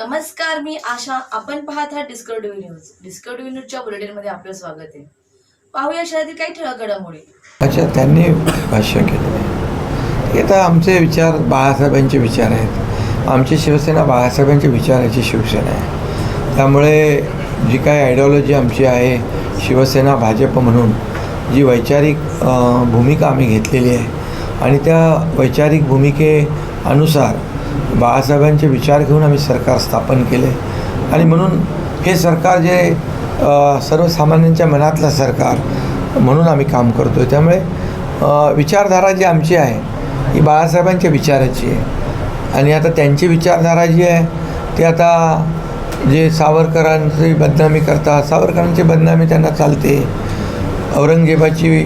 नमस्कार मी आशा. आपण पाहत आहात डिस्कवरी न्यूज डिस्कवरी न्यूजच्या बुलेटिनमध्ये आपलं स्वागत आहे. पाहूया शहरातील काही ठळक घडामोडी. अच्छा त्यांनी भाष्य केलं. हे तर आमचे विचार बाळासाहेबांचे विचार आहेत. आमची शिवसेना बाळासाहेबांच्या विचाराची शिवसेना आहे. त्यामुळे जी काही आयडिओलॉजी आमची आहे शिवसेना भाजप म्हणून जी वैचारिक भूमिका आम्ही घेतलेली आहे. आणि त्या वैचारिक भूमिकेनुसार बाळासाहेबांचे विचार घेऊन आम्ही सरकार स्थापन केले. आणि म्हणून हे सरकार जे सर्वसामान्यांच्या मनातलं सरकार म्हणून आम्ही काम करतो आहे त्यामुळे विचारधारा जी आमची आहे ही बाळासाहेबांच्या विचाराची आहे. आणि आता त्यांची विचारधारा जी आहे ती आता जे सावरकरांची बदनामी करतात सावरकरांची बदनामी त्यांना चालते. औरंगजेबाची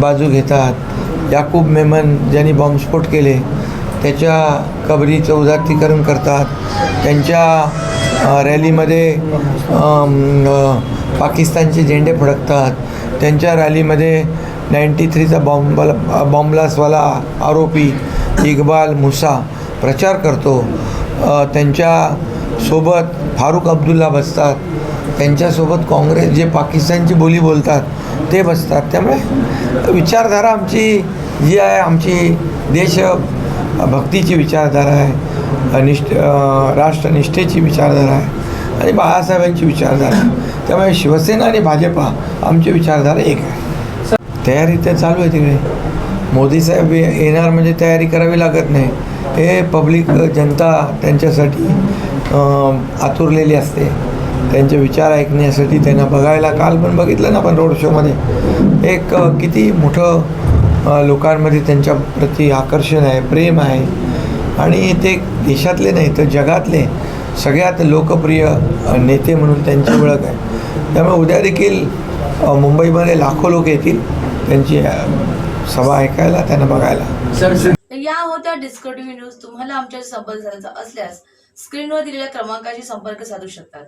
बाजू घेतात. याकूब मेमन ज्यांनी बॉम्बस्फोट केले त्याच्या कबरीचं उदात्तीकरण करतात. त्यांच्या रॅलीमध्ये पाकिस्तानचे झेंडे फडकतात. त्यांच्या रॅलीमध्ये नाईंटी थ्रीचा बॉम्बला बॉम्बलासवाला आरोपी इक्बाल मुसा प्रचार करतो. त्यांच्या त्यांच्यासोबत फारूक अब्दुल्ला बसतात. त्यांच्यासोबत काँग्रेस जे पाकिस्तानची बोली बोलतात ते बसतात. त्यामुळे विचारधारा आमची जी आहे आमची देश भक्तीची विचारधारा आहे निष्ठ राष्ट्रनिष्ठेची विचारधारा आहे आणि बाळासाहेबांची विचारधारा आहे. त्यामुळे शिवसेना आणि भाजपा आमची विचारधारा एक आहे. तयारी तर चालू आहे तिकडे. मोदी साहेब येणार म्हणजे तयारी करावी लागत नाही. हे पब्लिक जनता त्यांच्यासाठी आतुरलेली असते. त्यांचे विचार ऐकण्यासाठी त्यांना बघायला काल पण बघितलं ना आपण रोड शोमध्ये. एक किती मोठं लोकांमध्ये त्यांच्या प्रती आकर्षण आहे प्रेम आहे. आणि ते देशातले नाही तर जगातले सगळ्यात लोकप्रिय नेते म्हणून त्यांची ओळख आहे. त्यामुळे उद्या देखील मुंबईमध्ये लाखो लोक येतील त्यांची सभा ऐकायला त्यांना बघायला. तर या होत्या डिस्कवर टीव्ही न्यूज. तुम्हाला आमच्या संपर्क साधायचा असल्यास स्क्रीनवर दिलेल्या क्रमांकाशी संपर्क साधू शकतात.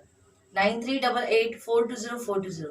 Nine three double eight four two zero four two zero.